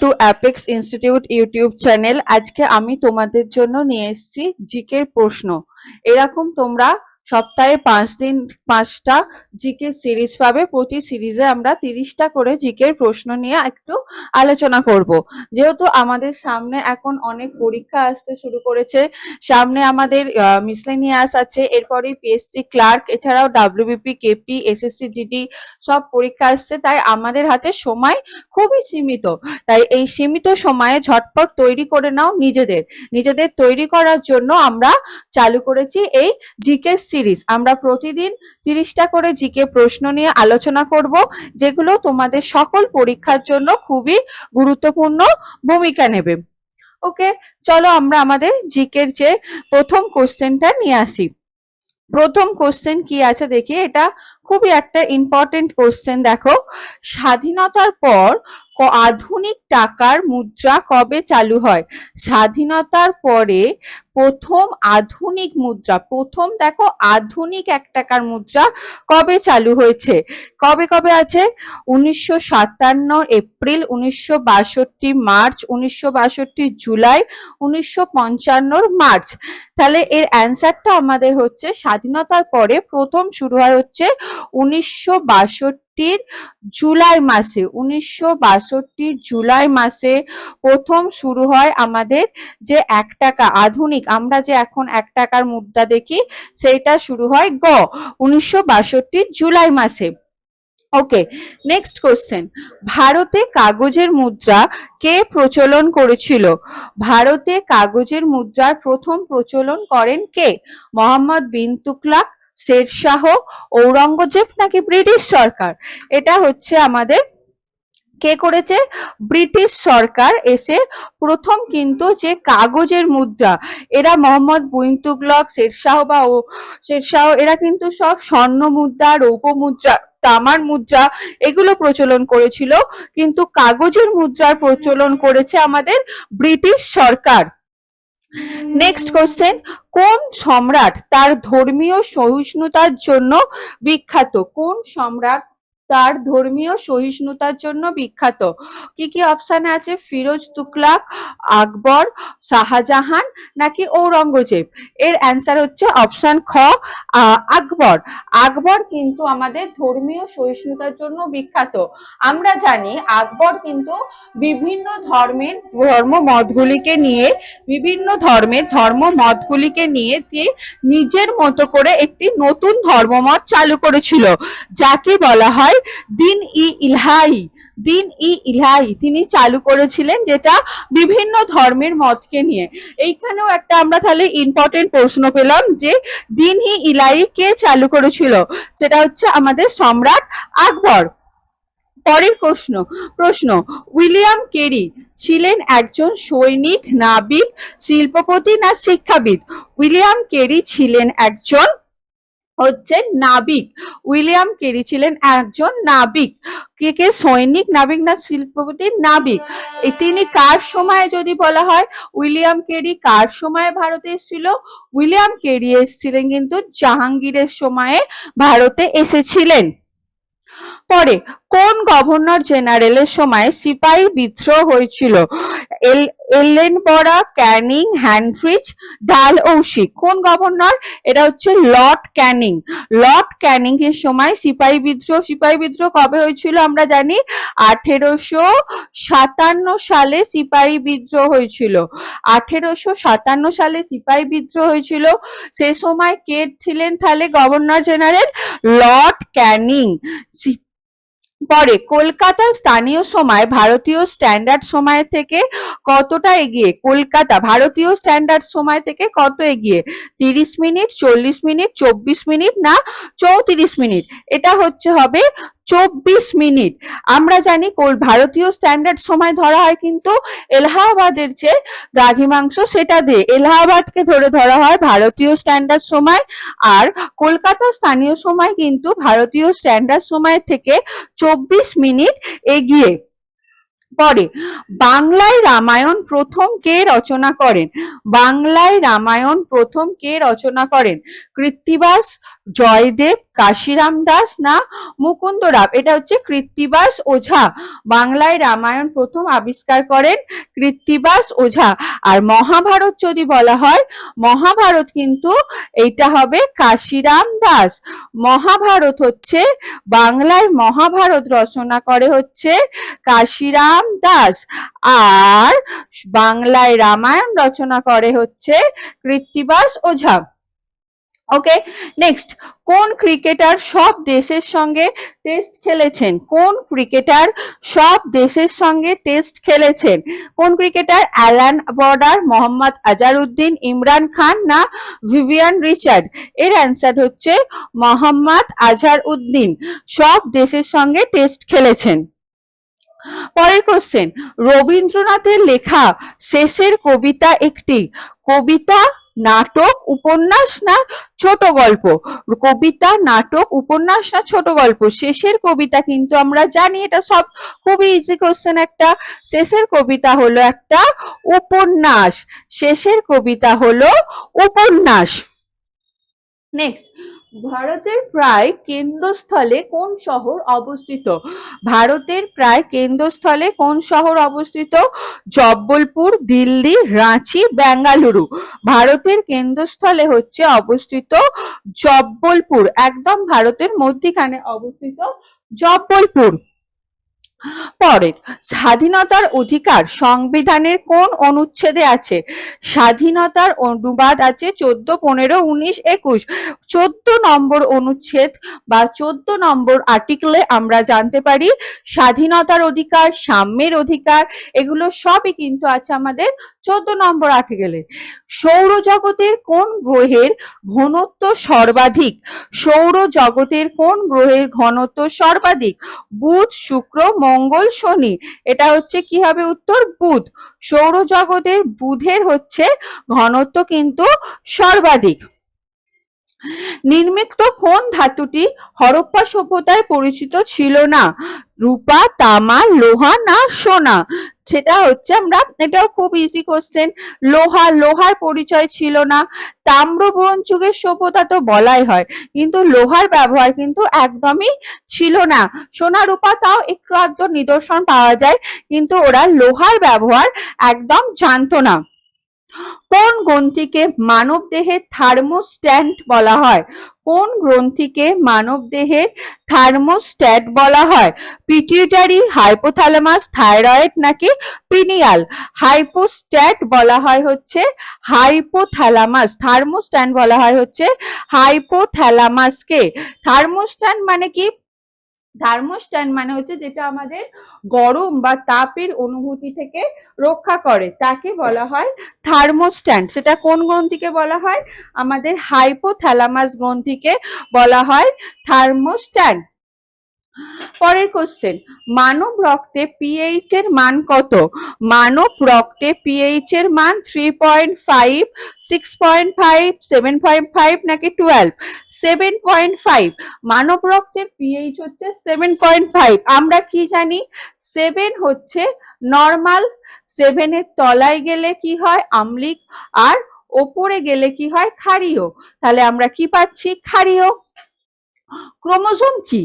To apex institute YouTube channel. আজকে আমি তোমাদের জন্য নিয়ে এসেছি জিকের প্রশ্ন। এরকম তোমরা সপ্তাহে পাঁচ দিন, পাঁচটা জিকে সিরিজ পাবে। প্রতি সিরিজে আমরা তিরিশটা করে জিকের প্রশ্ন নিয়ে একটু আলোচনা করব। যেহেতু আমাদের সামনে এখন অনেক পরীক্ষা আসতে শুরু করেছে, সামনে আমাদের মিসলেনিয়াস আছে, এরপরে পিএসসি ক্লার্ক, এছাড়াও ডাব্লিউবিপি, কেপি, এসএসসি, জিডি সব পরীক্ষা আসছে। তাই আমাদের হাতে সময় খুবই সীমিত। তাই এই সীমিত সময়ে ঝটপট তৈরি করে নাও নিজেদের। নিজেদের তৈরি করার জন্য আমরা চালু করেছি এই জিকে সিরিজ। আমরা প্রতিদিন তিরিশটা করে জিকে প্রশ্ন নিয়ে আলোচনা করব, যেগুলো তোমাদের সকল পরীক্ষার জন্য খুবই গুরুত্বপূর্ণ ভূমিকা নেবে। ওকে, চলো আমরা আমাদের জিকের যে প্রথম কোশ্চেনটা নিয়ে আসি। প্রথম কোশ্চেন কি আছে দেখি, এটা খুবই একটা ইম্পর্টেন্ট কোশ্চেন দেখো। স্বাধীনতার পর আধুনিক টাকার মুদ্রা কবে চালু হয়? স্বাধীনতার পরে প্রথম আধুনিক মুদ্রা, প্রথম দেখো আধুনিক এক টাকার মুদ্রা কবে চালু হয়েছে? কবে কবে আছে? উনিশশো সাতান্ন এপ্রিল, উনিশশো বাষট্টি মার্চ, উনিশশো বাষট্টি জুলাই, উনিশশো পঞ্চান্নর মার্চ। তাহলে এর অ্যান্সারটা আমাদের হচ্ছে স্বাধীনতার পরে প্রথম শুরু হয় হচ্ছে উনিশশো জুলাই মাসে, উনিশশো জুলাই মাসে প্রথম শুরু হয় আমাদের যে এক টাকা, আধুনিক। আমরা যে এখন এক টাকার মুদ্রা দেখি, সেইটা শুরু হয় গ, উনিশশো জুলাই মাসে। ওকে নেক্সট কোশ্চেন ভারতে কাগজের মুদ্রা কে প্রচলন করেছিল? ভারতে কাগজের মুদ্রার প্রথম প্রচলন করেন কে? মোহাম্মদ বিন তুকলাক শেরশাহ ঔরঙ্গজেব নাকি ব্রিটিশ সরকার? এটা হচ্ছে আমাদের কে করেছে? ব্রিটিশ সরকার এসে প্রথম কিন্তু যে কাগজের মুদ্রা, এরা মোহাম্মদ বুইন্তুগলক, শেরশাহ বা ও, শেরশাহ, এরা কিন্তু সব স্বর্ণ মুদ্রা, রৌপ্য মুদ্রা, তামার মুদ্রা, এগুলো প্রচলন করেছিল। কিন্তু কাগজের মুদ্রার প্রচলন করেছে আমাদের ব্রিটিশ সরকার। নেক্সট কোশ্চেন কোন সম্রাট তার ধর্মীয় সহিষ্ণুতার জন্য বিখ্যাত? কোন সম্রাট তার ধর্মীয় সহিষ্ণুতার জন্য বিখ্যাত। কি কি অপশানে আছে? ফিরোজ তুকলাক আকবর, শাহজাহান নাকি ঔরঙ্গজেব? এর অ্যান্সার হচ্ছে অপশান খ আকবর। আকবর কিন্তু আমাদের ধর্মীয় সহিষ্ণুতার জন্য বিখ্যাত। আমরা জানি আকবর কিন্তু বিভিন্ন ধর্মের ধর্ম মতগুলিকে নিয়ে, বিভিন্ন ধর্মের ধর্ম মতগুলিকে নিয়ে যে নিজের মতো করে একটি নতুন ধর্মমত চালু করেছিল, যাকে বলা হয় দিন ই ইলহাই দিন ই ইলহাই তিনি চালু করেছিলেন যেটা বিভিন্ন ধর্মের মতকে নিয়ে। এইখানেও একটা আমরা তাহলে ইম্পর্টেন্ট প্রশ্ন পেলাম যে, দিন ই ইলাই কে চালু করেছিল? সেটা হচ্ছে আমাদের সম্রাট আকবর। পরের প্রশ্ন প্রশ্ন, উইলিয়াম কেরি ছিলেন একজন সৈনিক, নাবিক, শিল্পপতি না শিক্ষাবিদ? উইলিয়াম কেরি ছিলেন একজন হচ্ছে নাবিক। উইলিয়াম কেরি ছিলেন একজন নাবিক। কে কে? সৈনিক, নাবিক না শিল্পপতি? নাবিক। তিনি কার সময় যদি বলা হয়? উইলিয়াম কেরি কার সময় ভারতে এসেছিল? উইলিয়াম কেরি এসেছিলেন কিন্তু জাহাঙ্গীরের সময়ে ভারতে এসেছিলেন। পরে কোন গভর্নর জেনারেলের সময় সিপাহী বিদ্রোহ হয়েছিল? এল এলেন বরা ক্যানিং হ্যান্ড্রিচ ডাল ঔসি কোন গভর্নর? এটা হচ্ছে লর্ড ক্যানিং। লর্ড ক্যানিং এর সময় সিপাহী বিদ্রোহ সিপাহী বিদ্রোহ কবে হয়েছিল আমরা জানি? আঠেরোশো সাতান্ন সালে সিপাহী বিদ্রোহ হয়েছিল। আঠেরোশো সাতান্ন সালে সিপাহী বিদ্রোহ হয়েছিল। সে সময় কে ছিলেন তাহলে গভর্নর জেনারেল? লর্ড ক্যানিং। পরে কলকাতা স্থানীয় সময়, ভারতীয় স্ট্যান্ডার্ড সময় থেকে কতটা এগিয়ে? কলকাতা, ভারতীয় স্ট্যান্ডার্ড সময় থেকে কত এগিয়ে? তিরিশ মিনিট, চল্লিশ মিনিট, চব্বিশ মিনিট না চৌত্রিশ মিনিট? এটা হচ্ছে হবে চব্বিশ মিনিট। আমরা জানি ভারতীয় স্ট্যান্ডার্ড সময় ধরা হয় কিন্তু এলাহাবাদের যে দ্রাঘিমাংশ সেটা দিয়ে এলাহাবাদকে ধরে ধরা হয় ভারতীয় স্ট্যান্ডার্ড সময় আর কলকাতা স্থানীয় সময় কিন্তু ভারতীয় স্ট্যান্ডার্ড সময় থেকে চব্বিশ মিনিট এগিয়ে। পরে বাংলায় রামায়ণ প্রথম কে রচনা করেন? বাংলায় রামায়ণ প্রথম কে রচনা করেন? কৃত্তিবাস, জয়দেব, কাশিরাম দাস না মুকুন্দ রাম? এটা হচ্ছে কৃত্তিবাস ওঝা। বাংলায় রামায়ণ প্রথম আবিষ্কার করেন কৃত্তিবাস ওঝা। আর মহাভারত যদি বলা হয়, মহাভারত কিন্তু এইটা হবে কাশিরাম দাস। মহাভারত হচ্ছে, বাংলায় মহাভারত রচনা করে হচ্ছে কাশিরাম দাস। আর বাংলায় রামায়ণ রচনা করে হচ্ছে কৃত্তিবাস ওঝা। ওকে নেক্সট কোন ক্রিকেটার সব দেশের সঙ্গে টেস্ট খেলেছেন? কোন ক্রিকেটার সব দেশের সঙ্গে টেস্ট খেলেছেন? কোন cricketer? Allan Border, Mohammad Azharuddin, Imran Khan না ভিভিয়ান রিচার্ড? এর অ্যান্সার হচ্ছে মোহাম্মদ আজহার উদ্দিন সব দেশের সঙ্গে টেস্ট খেলেছেন। পরের কোশ্চেন রবীন্দ্রনাথের লেখা শেষের কবিতা একটি, কবিতা, নাটক, উপন্যাস না ছোট গল্প? কবিতা, নাটক, উপন্যাস না ছোট গল্প? শেষের কবিতা কিন্তু আমরা জানি, এটা সব খুবই ইজি কোশ্চেন একটা। শেষের কবিতা হলো একটা উপন্যাস, শেষের কবিতা হলো উপন্যাস। নেক্সট ভারতের প্রায় কেন্দ্রস্থলে কোন শহর অবস্থিত? ভারতের প্রায় কেন্দ্রস্থলে কোন শহর অবস্থিত? জব্বলপুর, দিল্লি, রাঁচি, বেঙ্গালুরু। ভারতের কেন্দ্রস্থলে হচ্ছে অবস্থিত জব্বলপুর, একদম ভারতের মধ্যিখানে অবস্থিত জব্বলপুর। পরের, স্বাধীনতার অধিকার সংবিধানের কোন অনুচ্ছেদে আছে? স্বাধীনতার অনুবাদ আছে চোদ্দ, পনেরো, উনিশ, একুশ। চোদ্দ নম্বর অনুচ্ছেদ বা চোদ্দ নম্বর আর্টিকেলে আমরা জানতে পারি, স্বাধীনতার অধিকার, সাম্যের অধিকার, এগুলো সবই কিন্তু আছে আমাদের চোদ্দ নম্বর আর্টিকেলে। সৌরজগতের কোন গ্রহের ঘনত্ব সর্বাধিক? সৌরজগতের কোন গ্রহের ঘনত্ব সর্বাধিক? বুধ, শুক্র, মঙ্গল শনি। এটা হচ্ছে কি হবে উত্তর? বুধ। সৌরজগতের বুধের হচ্ছে ঘনত্ব কিন্তু সর্বাধিক। নির্মিত কোন ধাতুটি হরপ্পা সভ্যতায় পরিচিত ছিল না? রূপা, তামা, লোহা না সোনা? সেটা হচ্ছে আমরা, এটাও খুব ইজি কোশ্চেন লোহা, লোহার পরিচয় ছিল না তাম্র যুগের সভ্যতা তো বলাই হয়, কিন্তু লোহার ব্যবহার কিন্তু একদমই ছিল না। সোনা রূপা তাও একটু আধটু নিদর্শন পাওয়া যায়, কিন্তু ওরা লোহার ব্যবহার একদম জানতো না। কোন গ্রন্থিকে মানব দেহের থার্মোস্ট্যান্ট বলা হয়? কোন গ্রন্থিকে মানবদেহের থার্মোস্ট্যাট বলা হয়? পিটিউটারি, হাইপোথ্যালামাস, থাইরয়েড নাকি পিনিয়াল? হাইপোস্ট্যাট বলা হয় হচ্ছে হাইপোথ্যালামাস। থার্মোস্ট্যান্ড বলা হয় হচ্ছে হাইপোথ্যালামাসকে। থার্মোস্ট্যান্ড মানে কি? থার্মোস্ট্যান্ট মানে হচ্ছে যেটা আমাদের গরম বা তাপের অনুভূতি থেকে রক্ষা করে। তাকে বলা হয় থার্মোস্ট্যান্ড। সেটা কোন গ্রন্থিকে বলা হয়? আমাদের হাইপোথ্যালামাস গ্রন্থিকে বলা হয় থার্মোস্ট্যান্ট পরের কোশ্চেন মানব রক্তে পিএইচ এর মান কত? মানব রক্তে পিএইচ এর মান three point five six point five seven point five নাকি টুয়েলভ সেভেন পয়েন্ট ফাইভ মানব রক্তের পিএইচ হচ্ছে সেভেন পয়েন্ট ফাইভ আমরা কি জানি? সেভেন হচ্ছে নর্মাল সেভেনের তলায় গেলে কি হয়? আম্লিক, আর ওপরে গেলে কি হয়? ক্ষারীয়। তাহলে আমরা কি পাচ্ছি? ক্ষারীয়। ক্রোমোজোম কি?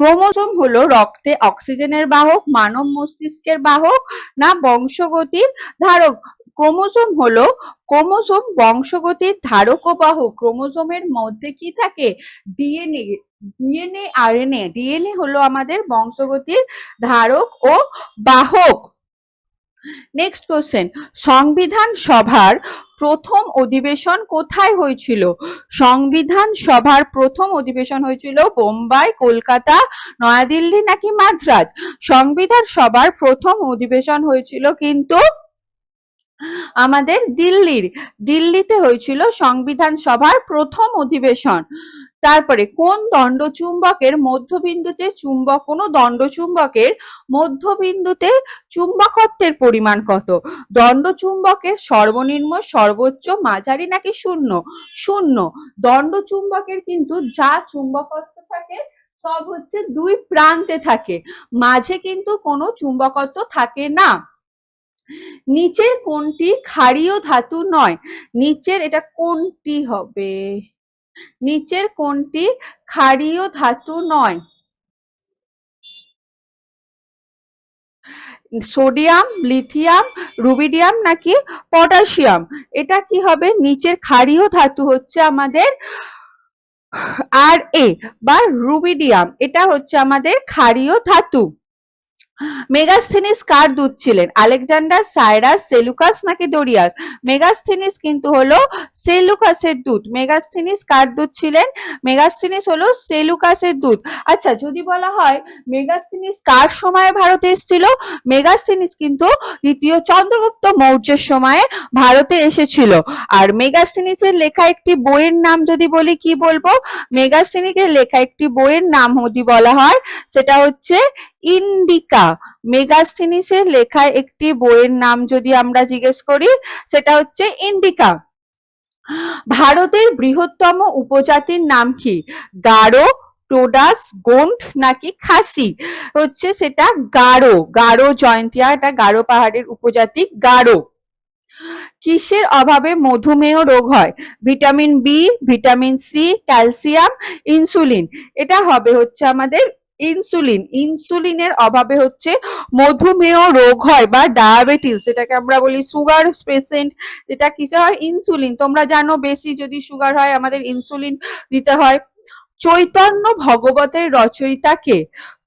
ক্রোমোজোম হলো রক্তে অক্সিজেনের বাহক, মানব মস্তিষ্কের বাহক না বংশগতির ধারক। ক্রোমোজোম হলো ক্রোমোজোম বংশগতির ধারক ও বাহক। ক্রোমোজোমের মধ্যে কি থাকে? ডিএনএ ডিএনএ আর আরএনএ। ডিএনএ হলো আমাদের বংশগতির ধারক ও বাহক। নেক্সট কোশ্চেন সংবিধান সভার প্রথম অধিবেশন কোথায় হয়েছিল? সংবিধান সভার প্রথম অধিবেশন হয়েছিল বোম্বাই, কলকাতা, নয়াদিল্লি নাকি মাদ্রাজ? সংবিধান সভার প্রথম অধিবেশন হয়েছিল কিন্তু আমাদের দিল্লির, দিল্লিতে হয়েছিল সংবিধান সভার প্রথম অধিবেশন। তারপরে কোন দণ্ডচুম্বকের মধ্যবিন্দুতে চুম্বক, কোন দণ্ডচুম্বকের মধ্যবিন্দুতে চুম্বকত্বের পরিমাণ কত? দণ্ডচুম্বকের সর্বনিম্ন, সর্বোচ্চ, মাঝারি নাকি শূন্য? শূন্য। দণ্ডচুম্বকের কিন্তু যা চুম্বকত্ব থাকে, সব হচ্ছে দুই প্রান্তে থাকে। মাঝে কিন্তু কোনো চুম্বকত্ব থাকে না। নিচের কোনটি ক্ষারীয় ধাতু নয়? নিচের এটা কোনটি হবে? নিচের কোনটি ক্ষারীয় ধাতু নয়? সোডিয়াম, লিথিয়াম, রুবিডিয়াম নাকি পটাশিয়াম? এটা কি হবে? নিচের ক্ষারীয় ধাতু হচ্ছে আমাদের আর এ বা রুবিডিয়াম। এটা হচ্ছে আমাদের ক্ষারীয় ধাতু। মেগাস্থেনিস কার দূত ছিলেন? আলেকজান্ডার, সাইরাস, সেলুকাস নাকি ডোরিয়াস? মেগাস্থেনিস কিন্তু হলো সেলুকাসের দূত। মেগাস্থেনিস কার দূত ছিলেন? মেগাস্থেনিস হলো সেলুকাসের দূত। আচ্ছা যদি বলা হয় মেগাস্থেনিস কার সময়ে ভারতে এসেছিল? মেগাস্থেনিস কিন্তু দ্বিতীয় চন্দ্রগুপ্ত মৌর্যের সময়ে ভারতে এসেছিল। আর মেগাস্থেনিসের লেখা একটি বইয়ের নাম যদি বলি, কি বলব? মেগাস্থেনিসের লেখা একটি বইয়ের নাম যদি বলা হয়, সেটা হচ্ছে ইন্ডিকা। মেগাস্থেনিসের লেখা একটি বইয়ের নাম যদি আমরা জিজ্ঞেস করি, সেটা হচ্ছে ইন্ডিকা। ভারতের বৃহত্তম উপজাতির নাম কি? গারো, টোডাস, গোন্ড নাকি খাসি? হচ্ছে সেটা গারো গারো জয়ন্তিয়া এটা গারো পাহাড়ের উপজাতি গারো। কিসের অভাবে মধুমেহ রোগ হয়? Vitamin B, vitamin C, calcium, insulin. এটা হবে হচ্ছে আমাদের ইনসুলিন, ইনসুলিনের অভাবে হচ্ছে মধুমেহ রোগ হয় বা ডায়াবেটিস, যেটাকে আমরা বলি সুগার পেশেন্ট, যেটা কিসে হয়? ইনসুলিন। তোমরা জানো বেশি যদি সুগার হয়, আমাদের ইনসুলিন দিতে হয়। চৈতন্য ভগবতের রচয়িতা কে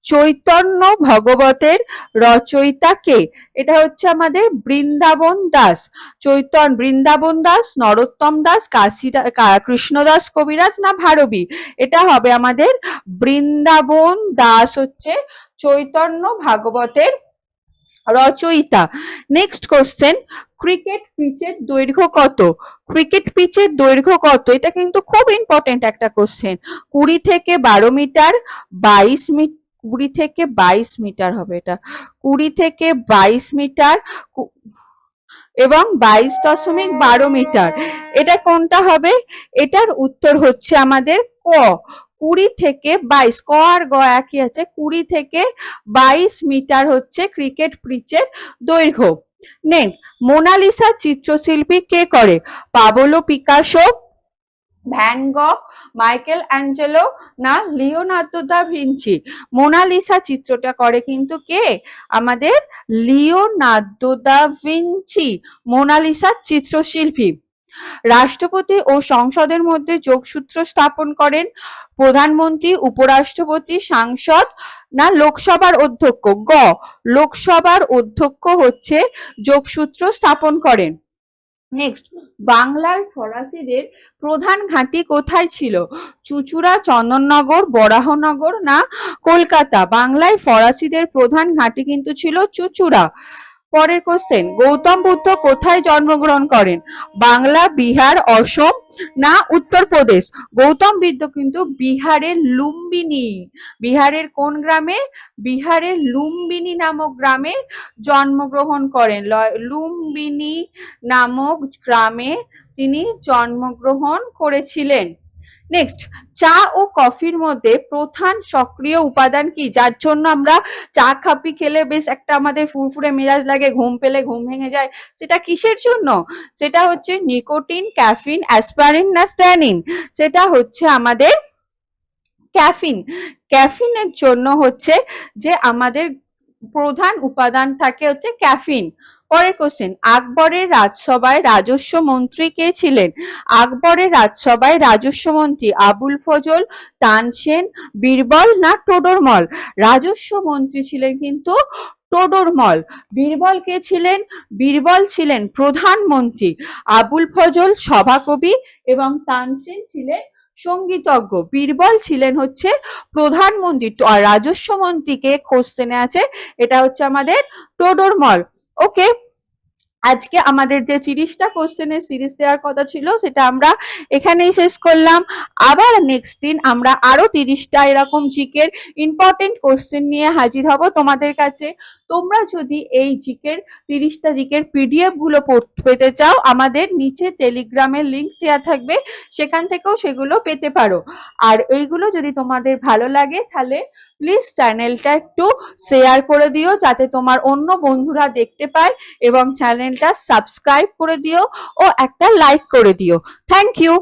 চৈতন্য ভগবতের রচয়িতা কে এটা হচ্ছে আমাদের বৃন্দাবন দাস। চৈতন, বৃন্দাবন দাস, নরোত্তম দাস, কাশী কৃষ্ণদাস কবিরাজ না ভারবী? এটা হবে আমাদের বৃন্দাবন দাস হচ্ছে চৈতন্য ভাগবতের রচয়িতা। নেক্সট কোশ্চেন ক্রিকেট পিচের দৈর্ঘ্য কত? ক্রিকেট পিচের দৈর্ঘ্য কত? এটা কিন্তু খুব ইম্পর্টেন্ট একটা কোশ্চেন কুড়ি থেকে বারো মিটার বাইশ মিটার কুড়ি থেকে বাইশ মিটার হবে এটা। কুড়ি থেকে বাইশ মিটার এবং বাইশ দশমিক বারো মিটার। এটা কোনটা হবে? এটার উত্তর হচ্ছে আমাদের ক। কুড়ি থেকে বাইশ, ক আর গ একই আছে। কুড়ি থেকে বাইশ মিটার হচ্ছে ক্রিকেট পিচের দৈর্ঘ্য। নেক্সট মোনালিসা চিত্রশিল্পী কে করে? Pablo Picasso Van Gogh Michael Angelo না Leonardo da Vinci? Mona Lisa চিত্রটা করে কিন্তু কে? আমাদের লিওনার্দো দা ভিঞ্চি, মোনালিসা চিত্রশিল্পী। রাষ্ট্রপতি ও সংসদের মধ্যে যোগসূত্র স্থাপন করেন প্রধানমন্ত্রী, উপরাষ্ট্রপতি, সাংসদ না লোকসভার অধ্যক্ষ? গ, লোকসভার অধ্যক্ষ হচ্ছে যোগসূত্র স্থাপন করেন। নেক্সট বাংলার ফরাসিদের প্রধান ঘাঁটি কোথায় ছিল? চুচুড়া, চন্দননগর, বরাহনগর না কলকাতা? বাংলায় ফরাসিদের প্রধান ঘাঁটি কিন্তু ছিল চুচুড়া। পরের কোশ্চেন গৌতম বুদ্ধ কোথায় জন্মগ্রহণ করেন? বাংলা, বিহার, অসম না উত্তরপ্রদেশ? গৌতম বুদ্ধ কিন্তু বিহারের লুম্বিনী। বিহারের কোন গ্রামে? বিহারের লুম্বিনী নামক গ্রামে জন্মগ্রহণ করেন। লুম্বিনী নামক গ্রামে তিনি জন্মগ্রহণ করেছিলেন। নেক্সট চা ও কফির মধ্যে প্রধান সক্রিয় উপাদান কি? যার জন্য আমরা চা কাপি খেলে বেশ একটা আমাদের ফুরফুরে মেজাজ লাগে, ঘুম পেলে ঘুম ভেঙে যায়। সেটা কিসের জন্য? সেটা হচ্ছে নিকোটিন, ক্যাফিন, অ্যাসপারিন না স্ট্যানিন? সেটা হচ্ছে আমাদের ক্যাফিন। ক্যাফিনের জন্য হচ্ছে যে আমাদের প্রধান উপাদান থাকে হচ্ছে ক্যাফিন। পরের কোশ্চেন আকবরের রাজসভায় রাজস্ব মন্ত্রী কে ছিলেন? আকবরের রাজসভায় রাজস্ব মন্ত্রী আবুল ফজল তানসেন বীরবল না টোডরমল রাজস্ব মন্ত্রী ছিলেন কিন্তু টোডরমল বীরবল কে ছিলেন? বীরবল ছিলেন প্রধানমন্ত্রী, আবুল ফজল সভাকবি এবং তানসেন ছিলেন সঙ্গীতজ্ঞ। বীরবল ছিলেন হচ্ছে প্রধানমন্ত্রী। রাজস্ব মন্ত্রীকে কোশ্চেনে আছে? এটা হচ্ছে আমাদের টোডরমল ওকে আজকে আমাদের যে তিরিশটা কোশ্চেনের সিরিজ দেওয়ার কথা ছিল, সেটা আমরা এখানেই শেষ করলাম। আবার নেক্সট দিন আমরা আরও তিরিশটা এরকম জিকের ইম্পর্টেন্ট কোশ্চেন নিয়ে হাজির হব তোমাদের কাছে। তোমরা যদি এই জিকের, তিরিশটা জিকের পিডিএফগুলো পেতে চাও, আমাদের নিচে টেলিগ্রামের লিঙ্ক দেওয়া থাকবে, সেখান থেকেও সেগুলো পেতে পারো। আর এইগুলো যদি তোমাদের ভালো লাগে, তাহলে প্লিজ চ্যানেলটা একটু শেয়ার করে দিও, যাতে তোমার অন্য বন্ধুরা দেখতে পায় এবং চ্যানেলটা সাবস্ক্রাইব করে দিও ও একটা লাইক করে দিও। Thank you